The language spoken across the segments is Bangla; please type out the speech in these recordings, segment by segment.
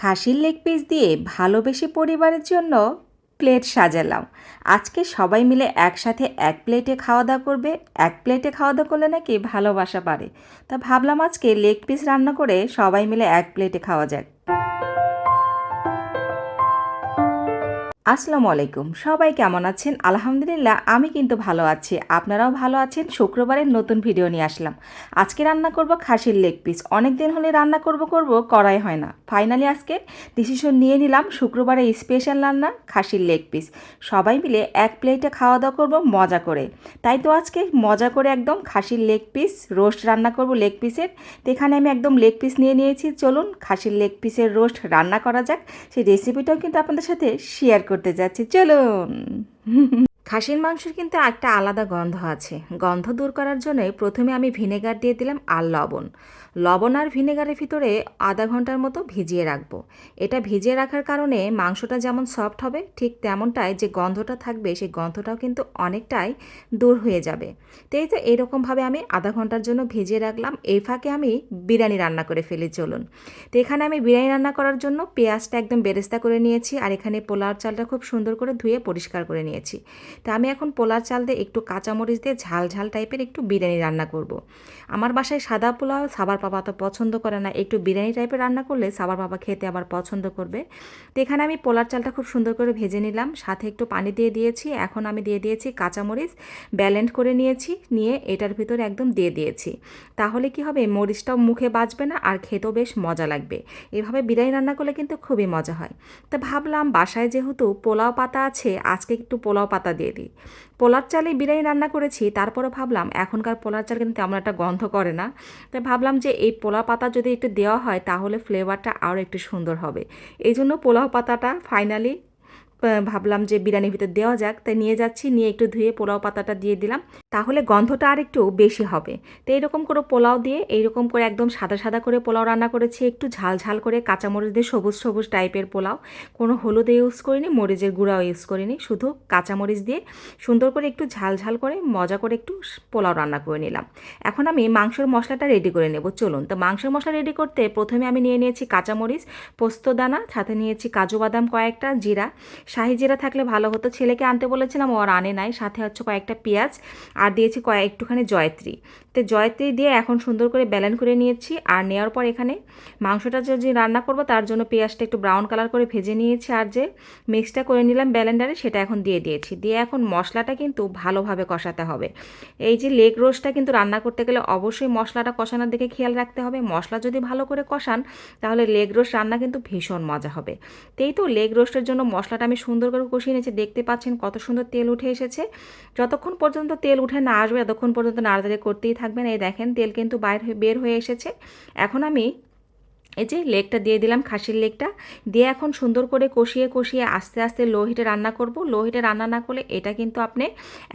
খাসির লেগ পিস দিয়ে ভালোবেসে পরিবারের জন্য প্লেট সাজালাম। আজকে সবাই মিলে একসাথে এক প্লেটে খাওয়া দাওয়া করবে। এক প্লেটে খাওয়া দাওয়া করলে নাকি ভালোবাসা পারে তা ভাবলাম আজকে লেগ পিস রান্না করে সবাই মিলে এক প্লেটে খাওয়া যাক। আসসালামু আলাইকুম। সবাই কেমন আছেন? আলহামদুলিল্লাহ, আমি কিন্তু ভালো আছি। আপনারাও ভালো আছেন? শুক্রবারের নতুন ভিডিও নিয়ে আসলাম। আজকে রান্না করব খাসির লেগ পিস। অনেক দিন হলে রান্না করব করব করাই হয় না। ফাইনালি আজকে ডিসিশন নিয়ে নিলাম শুক্রবারে স্পেশাল রান্না খাসির লেগ পিস। সবাই মিলে এক প্লেটে খাওয়া দাওয়া করব মজা করে। তাই তো আজকে মজা করে একদম খাসির লেগ পিস রোস্ট রান্না করব লেগ পিসের। তো এখানে আমি একদম লেগ পিস নিয়ে নিয়েছি। চলুন, খাসির লেগ পিসের রোস্ট রান্না করা যাক। সেই রেসিপিটাও কিন্তু আপনাদের সাথে শেয়ার করতে যাচ্ছি চলুন। খাসির মাংসের কিন্তু একটা আলাদা গন্ধ আছে। গন্ধ দূর করার জন্য প্রথমে আমি ভিনেগার দিয়ে দিলাম আর লবণ। লবণ আর ভিনেগারের ভিতরে আধা ঘণ্টার মতো ভিজিয়ে রাখব। এটা ভিজিয়ে রাখার কারণে মাংসটা যেমন সফট হবে, ঠিক তেমনটাই যে গন্ধটা থাকবে, সেই গন্ধটাও কিন্তু অনেকটাই দূর হয়ে যাবে। তো এই তো এরকমভাবে আমি আধা ঘণ্টার জন্য ভিজিয়ে রাখলাম, এই ফাঁকে আমি বিরিয়ানি রান্না করে ফেলি, চলুন। তো এখানে আমি বিরিয়ানি রান্না করার জন্য পেঁয়াজটা একদম বেরেস্তা করে নিয়েছি, আর এখানে পোলাওর চালটা খুব সুন্দর করে ধুয়ে পরিষ্কার করে নিয়েছি। তো আমি এখন পোলার চাল দিয়ে একটু কাঁচামরিচ দিয়ে ঝাল ঝাল টাইপের একটু বিরিয়ানি রান্না করব। আমার বাসায় সাদা পোলাও সাবার বাবা তো পছন্দ করে না। একটু বিরিয়ানি টাইপের রান্না করলে সাবার বাবা খেতে আবার পছন্দ করবে। তো এখানে আমি পোলার চালটা খুব সুন্দর করে ভেজে নিলাম। সাথে একটু পানি দিয়ে দিয়েছি। এখন আমি দিয়ে দিয়েছি কাঁচামরিচ ব্যালেন্ড করে নিয়েছি। নিয়ে এটার ভিতরে একদম দিয়ে দিয়েছি। তাহলে কি হবে? মরিচটাও মুখে বাজবে না আর খেতেও বেশ মজা লাগবে। এভাবে বিরিয়ানি রান্না করলে কিন্তু খুবই মজা হয়। তা ভাবলাম বাসায় যেহেতু পোলাও পাতা আছে, আজকে একটু পোলাও পাতা দিয়ে দিই। পোলার চালে বিরিয়ানি রান্না করেছি তারপরে ভাবলাম এখনকার পোলার চাল কিন্তু তেমন একটা গন্ধ করে না। তাই ভাবলাম যে এই পোলা পাতা যদি একটু দেওয়া হয়, তাহলে ফ্লেভারটা আরও একটু সুন্দর হবে। এই জন্য পোলাও পাতাটা ফাইনালি ভাবলাম যে বিরিয়ানির ভিতর দেওয়া যাক। তাই নিয়ে যাচ্ছি, নিয়ে একটু ধুয়ে পোলাও পাতাটা দিয়ে দিলাম। তাহলে গন্ধটা আর একটু বেশি হবে। তো এইরকম করে পোলাও দিয়ে এইরকম করে একদম সাদা সাদা করে পোলাও রান্না করেছি। একটু ঝাল ঝাল করে কাঁচামরিচ দিয়ে সবুজ সবুজ টাইপের পোলাও। কোনো হলুদ ইউজ করিনি, মরিচের গুঁড়াও ইউজ করিনি। শুধু কাঁচামরিচ দিয়ে সুন্দর করে একটু ঝাল ঝাল করে, মজা করে একটু পোলাও রান্না করে নিলাম। এখন আমি মাংসের মশলাটা রেডি করে নেব। চলুন, তো মাংসের মশলা রেডি করতে প্রথমে আমি নিয়ে নিয়েছি কাঁচামরিচ পোস্তদানা সাথে নিয়েছি কাজু বাদাম কয়েকটা, জিরা শাহি জিরা থাকলে ভালো হতো। ছেলেকে আনতে বলেছিলাম ওর আনে নাই। সাথে হচ্ছে কয়েকটা পেঁয়াজ আর দিয়েছি কয়েক একটুখানি জয়ত্রী। তো জয়ত্রী দিয়ে এখন সুন্দর করে ব্যালেন্স করে নিয়েছি আর নেওয়ার পর এখানে মাংসটা যে রান্না করব, তার জন্য পেঁয়াজটা একটু ব্রাউন কালার করে ভেজে নিয়েছি আর যে মিক্সটা করে নিলাম ব্যালেন্ডারে, সেটা এখন দিয়ে দিয়েছি। দিয়ে এখন মশলাটা কিন্তু ভালোভাবে কষাতে হবে। এই যে লেগ রোস্টটা কিন্তু রান্না করতে গেলে অবশ্যই মশলাটা কষানোর দিকে খেয়াল রাখতে হবে। মশলা যদি ভালো করে কষান, তাহলে লেগ রোস্ট রান্না কিন্তু ভীষণ মজা হবে। তেই তো লেগ রোস্টের জন্য মশলাটা আমি সুন্দর করে কষিয়ে নিয়েছি। দেখতে পাচ্ছেন কত সুন্দর তেল উঠে এসেছে। যতক্ষণ পর্যন্ত তেল উঠে না আসবে ততক্ষণ পর্যন্ত নাড়াচাড়ি করতেই থাকবেন। এই দেখেন, তেল কিন্তু বাইর বের হয়ে এসেছে। এখন আমি এই যে লেগটা দিয়ে দিলাম, খাসির লেগটা দিয়ে এখন সুন্দর করে কষিয়ে কষিয়ে আস্তে আস্তে লো হিটে রান্না করব। লো হিটে রান্না না করলে এটা কিন্তু আপনি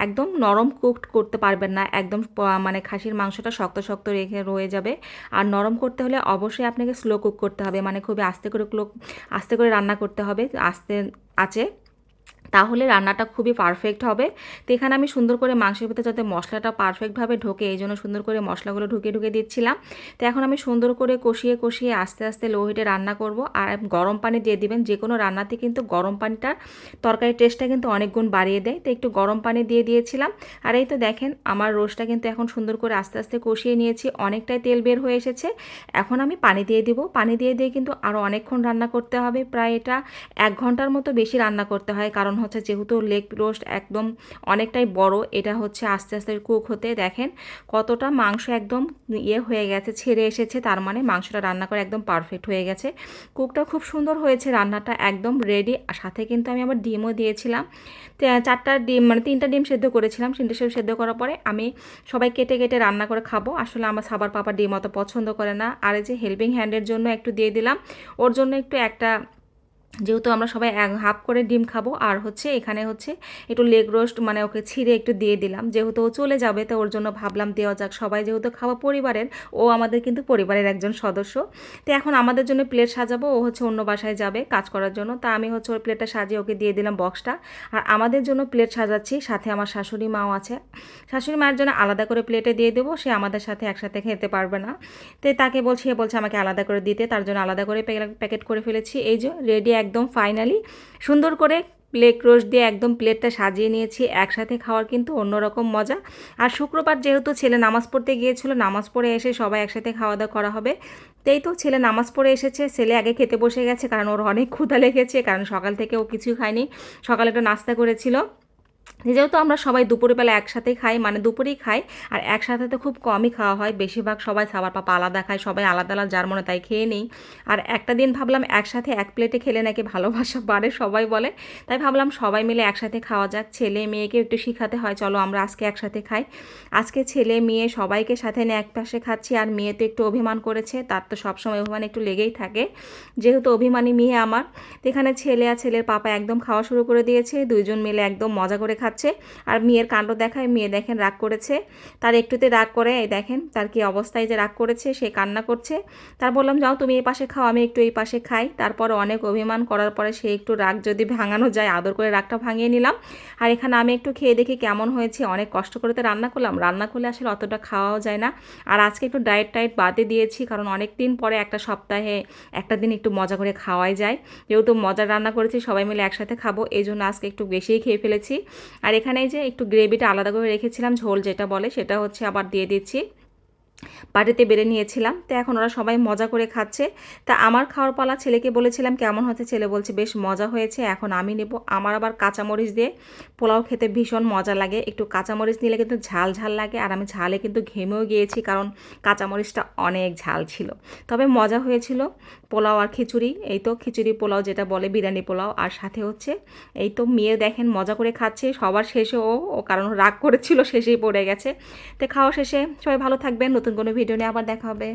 একদম নরম কুকড করতে পারবেন না। একদম মানে খাসির মাংসটা শক্ত শক্ত রেখে রয়ে যাবে। আর নরম করতে হলে অবশ্যই আপনাকে স্লো কুক করতে হবে। মানে খুবই আস্তে করে আস্তে করে রান্না করতে হবে। আস্তে আছে। তাহলে রান্নাটা খুবই পারফেক্ট হবে। তো এখানে আমি সুন্দর করে মাংসের ভিতরে যাতে মশলাটা পারফেক্টভাবে ঢোকে, এই জন্য সুন্দর করে মশলাগুলো ঢুকে ঢুকে দিচ্ছিলাম। তো এখন আমি সুন্দর করে কষিয়ে কষিয়ে আস্তে আস্তে লো হিটে রান্না করব। আর গরম পানি দিয়ে দিবেন, যে কোনো রান্নাতে কিন্তু গরম পানিটা, তরকারির টেস্টটা কিন্তু অনেক গুণ বাড়িয়ে দেয়। তো একটু গরম পানি দিয়ে দিয়েছিলাম। আর এই তো দেখেন, আমার রোস্টটা কিন্তু এখন সুন্দর করে আস্তে আস্তে কষিয়ে নিয়েছি। অনেকটাই তেল বের হয়ে এসেছে। এখন আমি পানি দিয়ে দিব। পানি দিয়ে দিয়ে কিন্তু আরও অনেকক্ষণ রান্না করতে হবে। প্রায় এটা এক ঘণ্টার মতো বেশি রান্না করতে হয়। কারণ হচ্ছে যেহেতু লেগ রোস্ট একদম অনেকটাই বড়, এটা হচ্ছে আস্তে আস্তে কুক হতে, দেখেন কতটা মাংস একদম ইয়ে হয়ে গেছে, ছেড়ে এসেছে, তার মানে মাংসটা রান্না করে একদম পারফেক্ট হয়ে গেছে। কুকটা খুব সুন্দর হয়েছে, রান্নাটা একদম রেডি সাথে কিন্তু আমি আবার ডিমও দিয়েছিলাম। চারটা ডিম মানে তিনটা ডিম সেদ্ধ করেছিলাম, তিনটে সব সেদ্ধ করার পরে আমি সবাই কেটে কেটে রান্না করে খাব। আসলে আমার সাবার পাপা ডিম অত পছন্দ করে না, আর এই যে হেল্পিং হ্যান্ডের জন্য একটু দিয়ে দিলাম, ওর জন্য একটু একটা যেহেতু আমরা সবাই এক হাফ করে ডিম খাব, আর হচ্ছে এখানে হচ্ছে একটু লেগ রোস্ট মানে ওকে ছিঁড়ে একটু দিয়ে দিলাম। যেহেতু ও চলে যাবে, তো ওর জন্য ভাবলাম দেওয়া যাক। সবাই যেহেতু খাওয়া পরিবারের, ও আমাদের কিন্তু পরিবারের একজন সদস্য। তো এখন আমাদের জন্য প্লেট সাজাবো, ও হচ্ছে অন্য বাসায় যাবে কাজ করার জন্য। তা আমি হচ্ছে ওর প্লেটটা সাজিয়ে ওকে দিয়ে দিলাম বক্সটা আর আমাদের জন্য প্লেট সাজাচ্ছি, সাথে আমার শাশুড়ি মাও আছে। শাশুড়ি মায়ের জন্য আলাদা করে প্লেটে দিয়ে দেবো, সে আমাদের সাথে একসাথে খেতে পারবে না। তো তাকে বলছি বলছে আমাকে আলাদা করে দিতে, তার জন্য আলাদা করে প্যাকেট করে ফেলেছি। এই যে রেডি একদম ফাইনালি সুন্দর করে প্লে ক্রোশ দিয়ে একদম প্লেটটা সাজিয়ে নিয়েছি। একসাথে খাওয়ার কিন্তু অন্যরকম মজা। আর শুক্রবার যেহেতু ছেলে নামাজ পড়তে গিয়েছিল, নামাজ পড়ে এসে সবাই একসাথে খাওয়া দাওয়া করা হবে। তাই তো ছেলে নামাজ পড়ে এসেছে, ছেলে আগে খেতে বসে গেছে, কারণ ওর অনেক ক্ষুধা লেগেছে, কারণ সকাল থেকে ও কিছু খায়নি। সকালে একটা নাস্তা করেছিল। যেহেতু আমরা সবাই দুপুরবেলা একসাথে খাই মানে দুপুরেই খাই, আর একসাথে তো খুব কমই খাওয়া হয়। বেশিরভাগ সবাই সাবার পাপা আলাদা খায়, সবাই আলাদা আলাদা, যার মনে তাই খেয়ে নিই। আর একটা দিন ভাবলাম একসাথে এক প্লেটে খেলে নাকি ভালোবাসা বাড়ে সবাই বলে। তাই ভাবলাম সবাই মিলে একসাথে খাওয়া যাক। ছেলে মেয়েকে একটু শিখাতে হয়, চলো আমরা আজকে একসাথে খাই। আজকে ছেলে মেয়ে সবাইকে সাথে নিয়ে এক পাশে খাচ্ছি, আর মেয়ে তো একটু অভিমান করেছে, তার তো সবসময় অভিমান একটু লেগেই থাকে। যেহেতু অভিমানী মেয়ে আমার এখানে ছেলে আর ছেলের পাপা একদম খাওয়া শুরু করে দিয়েছে, দুইজন মিলে একদম মজা করে খাচ্ছে। আর মেয়ের কাণ্ড দেখায়, মেয়ে দেখেন রাগ করেছে। তার একটুতে রাগ করে, এই দেখেন তার কি অবস্থায় যে রাগ করেছে, সে কান্না করছে। তার বললাম, যাও তুমি এই পাশে খাও, আমি একটু এই পাশে খাই। তারপর অনেক অভিমান করার পরে সে একটু রাগ যদি ভাঙানো যায়, আদর করে রাগটা ভাঙিয়ে নিলাম। আর এখানে আমি একটু খেয়ে দেখি কেমন হয়েছে। অনেক কষ্ট করে তো রান্না করলাম। রান্না করলে আসলে অতটা খাওয়াও যায় না। আর আজকে একটু ডায়েট টায়েট বাদে দিয়েছি, কারণ অনেক দিন পরে একটা সপ্তাহে একটা দিন একটু মজা করে খাওয়াই যায়। যেহেতু মজার রান্না করেছি, সবাই মিলে একসাথে খাব। এই জন্য আজকে একটু বেশিই খেয়ে ফেলেছি। আর এখানে যে একটু গ্রেভিটা আলাদা করে রেখেছিলাম, ঝোল যেটা বলে সেটা হচ্ছে আবার দিয়ে দিচ্ছি। বাটিতে বেড়ে নিয়েছিলাম। তো এখন ওরা সবাই মজা করে খাচ্ছে। তা আমার খাওয়ার পালা ছেলেকে বলেছিলাম, কেমন হচ্ছে ছেলে বলছে, বেশ মজা হয়েছে, এখন আমি নেব। আমার আবার কাঁচামরিচ দিয়ে পোলাও খেতে ভীষণ মজা লাগে। একটু কাঁচামরিচ নিলে কিন্তু ঝাল ঝাল লাগে, আর আমি ঝালে কিন্তু ঘেমেও গিয়েছি, কারণ কাঁচামরিচটা অনেক ঝাল ছিল। তবে মজা হয়েছিল পোলাও আর খিচুড়ি। এই তো খিচুড়ি পোলাও যেটা বলে, বিরিয়ানি পোলাও। আর সাথে হচ্ছে, এই তো মেয়ে দেখেন মজা করে খাচ্ছে, সবার শেষে ও কারণ রাগ করেছিল, শেষেই পড়ে গেছে। তো খাওয়া শেষে সবাই ভালো থাকবেন নতুন কোনো ভিডিও নিয়ে আবার দেখা হবে।